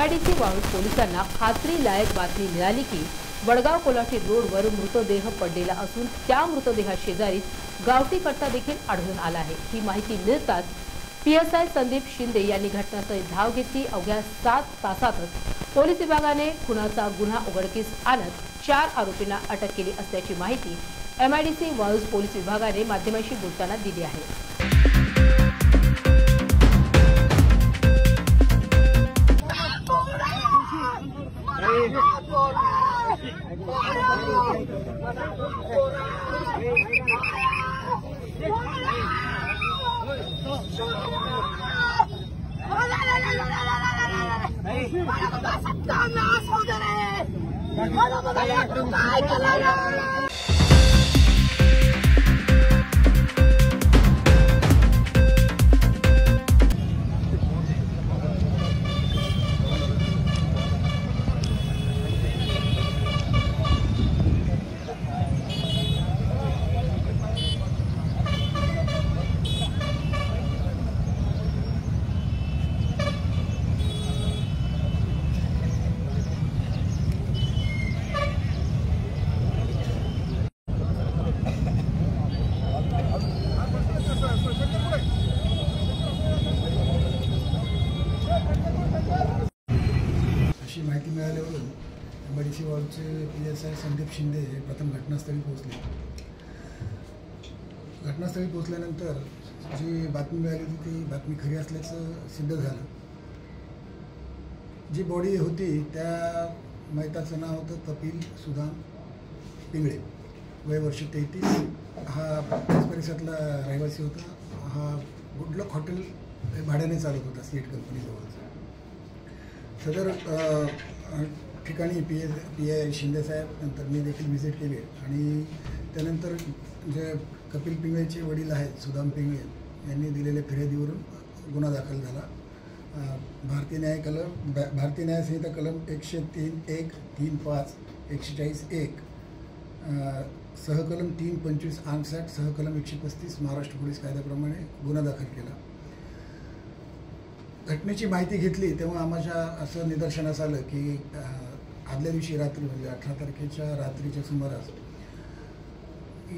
MIDC Waluj पोलिसांना खात्री लायक बातमी मिळाली की वडगाव कोलाठी रोडवर मृतदेह पडलेला असून त्या मृतदेहाशेजारीच गावठी कट्टा देखील आढळून आला आहे. ही माहिती मिळताच पीएसआय संदीप शिंदे यांनी घटनास्थळी धाव घेतली. अवघ्या सात तासातच पोलीस विभागाने खुनाचा गुन्हा उघडकीस आणत चार आरोपींना अटक केली असल्याची माहिती एमआयडीसी वाळूज पोलीस विभागाने माध्यमांशी बोलताना दिली आहे. Mana ba ba ba ba ba ba ba ba ba M वॉर्डचे P S I Sandeep Shinde हे प्रथम घटनास्थळी पोहोचले. घटनास्थळी पोहोचल्यानंतर जी बातमी मिळाली होती ती बातमी खरी असल्याचं सिद्ध झालं. जी बॉडी होती त्या मैताचं नाव होतं कपिल सुदाम पिंगळे. वय वर्ष तेहतीस. हा परिसरातला रहिवासी होता. हा गुडलक हॉटेल हे भाड्याने चालत होता सीएट कंपनीजवळचा. सदर ठिकाणी पी ए पी आय शिंदेसाहेब नंतर मी देखील व्हिजिट केली. आणि त्यानंतर जे कपिल पिंगळेचे वडील आहेत सुदाम पिंगळे यांनी दिलेल्या फिर्यादीवरून गुन्हा दाखल झाला. भारतीय न्याय कलम भारतीय न्याय संहिता कलम एकशे तीन एक तीन पाच एकशे चाळीस एक सहकलम तीन पंचवीस आठसाठ सहकलम एकशे पस्तीस महाराष्ट्र पोलीस कायद्याप्रमाणे गुन्हा दाखल केला. घटनेची माहिती घेतली तेव्हा आम्हाला असं निदर्शनास आलं की आदल्या दिवशी रात्री म्हणजे अठरा तारखेच्या रात्रीच्या सुमारास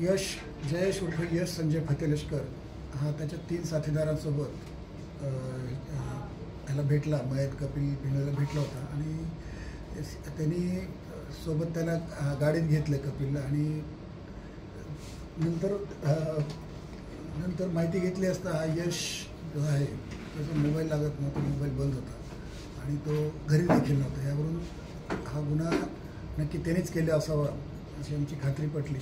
यश जयेश उर्फ यश संजय फते लष्कर हा त्याच्या तीन साथीदारांसोबत ह्याला भेटला मयत कपिल पिंगळेला भेटला होता. आणि त्यांनी सोबत त्याला गाडीत घेतलं कपिलला आणि नंतर नंतर माहिती घेतली असता हा यश जो आहे त्याचा मोबाईल लागत नव्हता मोबाईल बंद होता. आणि तो घरी देखील नव्हता. यावरून हा गुन्हा नक्की त्यानेच केला असावा अशी आमची खात्री पटली.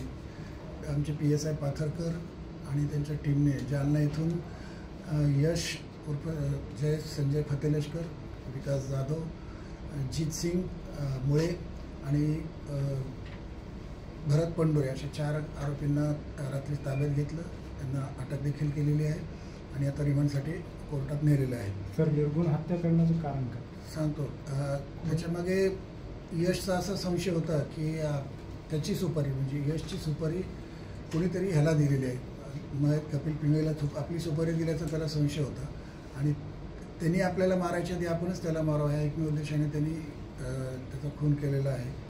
आमचे पी एस आय पाथरकर आणि त्यांच्या टीमने जालना इथून यश उर्फ जय संजय फतेलष्कर विकास जाधव जीत सिंग मुळे आणि भरत पंडोरे अशा चार आरोपींना रात्री ताब्यात घेतलं. त्यांना अटक देखील केलेली आहे आणि आता रिमांडसाठी कोर्टात नेलेलं आहे. सर निर्गुण हत्या करण्याचं कारण काय? सांगतो. त्याच्यामागे यशचा असा संशय होता की त्याची सुपारी म्हणजे यशची सुपारी कोणीतरी ह्याला दिलेली आहे. मग कपिल पिंगळेला थुक आपली सुपारी दिल्याचा त्याला संशय होता. आणि त्यांनी आपल्याला मारायच्या आधी आपणच त्याला मारावं ह्या एकमेव उद्देशाने त्यांनी त्याचा खून केलेला आहे.